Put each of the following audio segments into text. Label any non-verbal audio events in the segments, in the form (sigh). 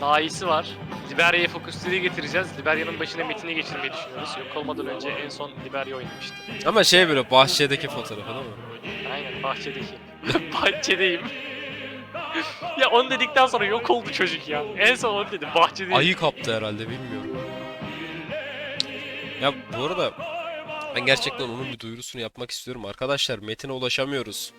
Daha iyisi var. Liberya'ya fokusları getireceğiz. Liberya'nın başına Metin'i geçirmeyi düşünüyoruz. Yok olmadan önce en son Liberya oynamıştı. Ama şey böyle bahçedeki fotoğrafı değil mi? Aynen bahçedeki. (laughs) Bahçedeyim. (laughs) ya onu dedikten sonra yok oldu çocuk ya. En son onu dedi. Bahçedeyim. Ayı kaptı herhalde bilmiyorum. Ya bu arada ben gerçekten onun bir duyurusunu yapmak istiyorum. Arkadaşlar Metin'e ulaşamıyoruz.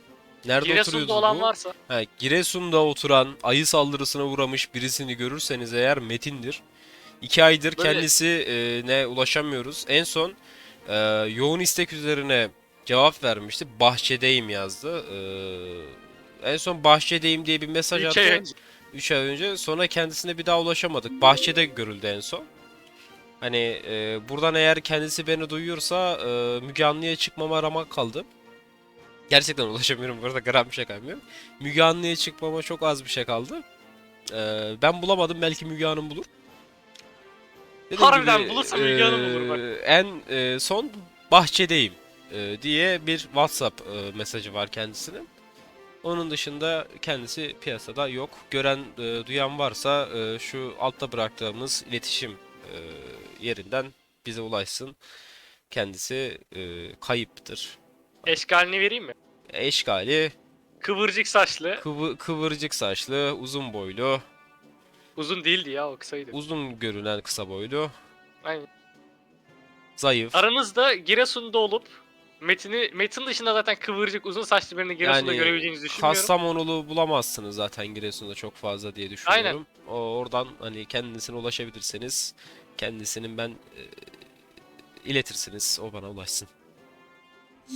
Nerede Giresun'da olan bu? varsa Ha, Giresun'da oturan ayı saldırısına uğramış birisini görürseniz eğer Metin'dir. İki aydır Böyle- kendisi e, ne ulaşamıyoruz. En son e, yoğun istek üzerine cevap vermişti. Bahçedeyim yazdı. E, en son bahçedeyim diye bir mesaj 3 attı. ay önce. 3 ay önce. Sonra kendisine bir daha ulaşamadık. Bahçede görüldü en son. Hani e, buradan eğer kendisi beni duyuyorsa e, Müge Anlı'ya çıkmama ramak kaldı. Gerçekten ulaşamıyorum. Burada gram bir şey kalmıyorum. Müge Anlı'ya çıkmama çok az bir şey kaldı. E, ben bulamadım. Belki Müge Hanım bulur. Dediğim Harbiden bulursa Müge Hanım bulur bak. e, En e, son bahçedeyim e, diye bir WhatsApp e, mesajı var kendisinin. Onun dışında kendisi piyasada yok. Gören, e, duyan varsa e, şu altta bıraktığımız iletişim e, yerinden bize ulaşsın. Kendisi e, kayıptır. Eşkalini vereyim mi? Eşkali, Kıvırcık saçlı. kıvı- kıvırcık saçlı, uzun boylu, Uzun değildi ya o kısaydı. uzun görünen kısa boylu, Aynen. zayıf. Aranızda Giresun'da olup Metin'i Metin dışında zaten kıvırcık uzun saçlı birini Giresun'da Yani görebileceğinizi düşünmüyorum. Kastamonulu bulamazsınız zaten Giresun'da çok fazla diye düşünüyorum. O oradan hani kendisine ulaşabilirseniz kendisinin ben e, iletirsiniz. O bana ulaşsın.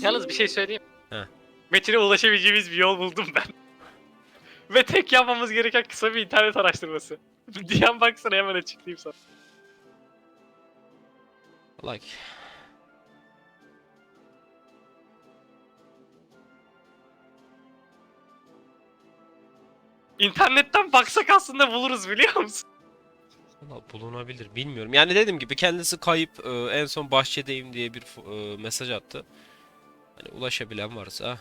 Yalnız bir şey söyleyeyim. Metin'e ulaşabileceğimiz bir yol buldum ben. (laughs) Ve tek yapmamız gereken kısa bir internet araştırması. (laughs) Diyen baksana hemen açıklayayım sana. Like. İnternetten baksak aslında buluruz biliyor musun? Valla bulunabilir bilmiyorum. Yani dediğim gibi kendisi kayıp e, en son bahçedeyim diye bir e, mesaj attı. Hani ulaşabilen varsa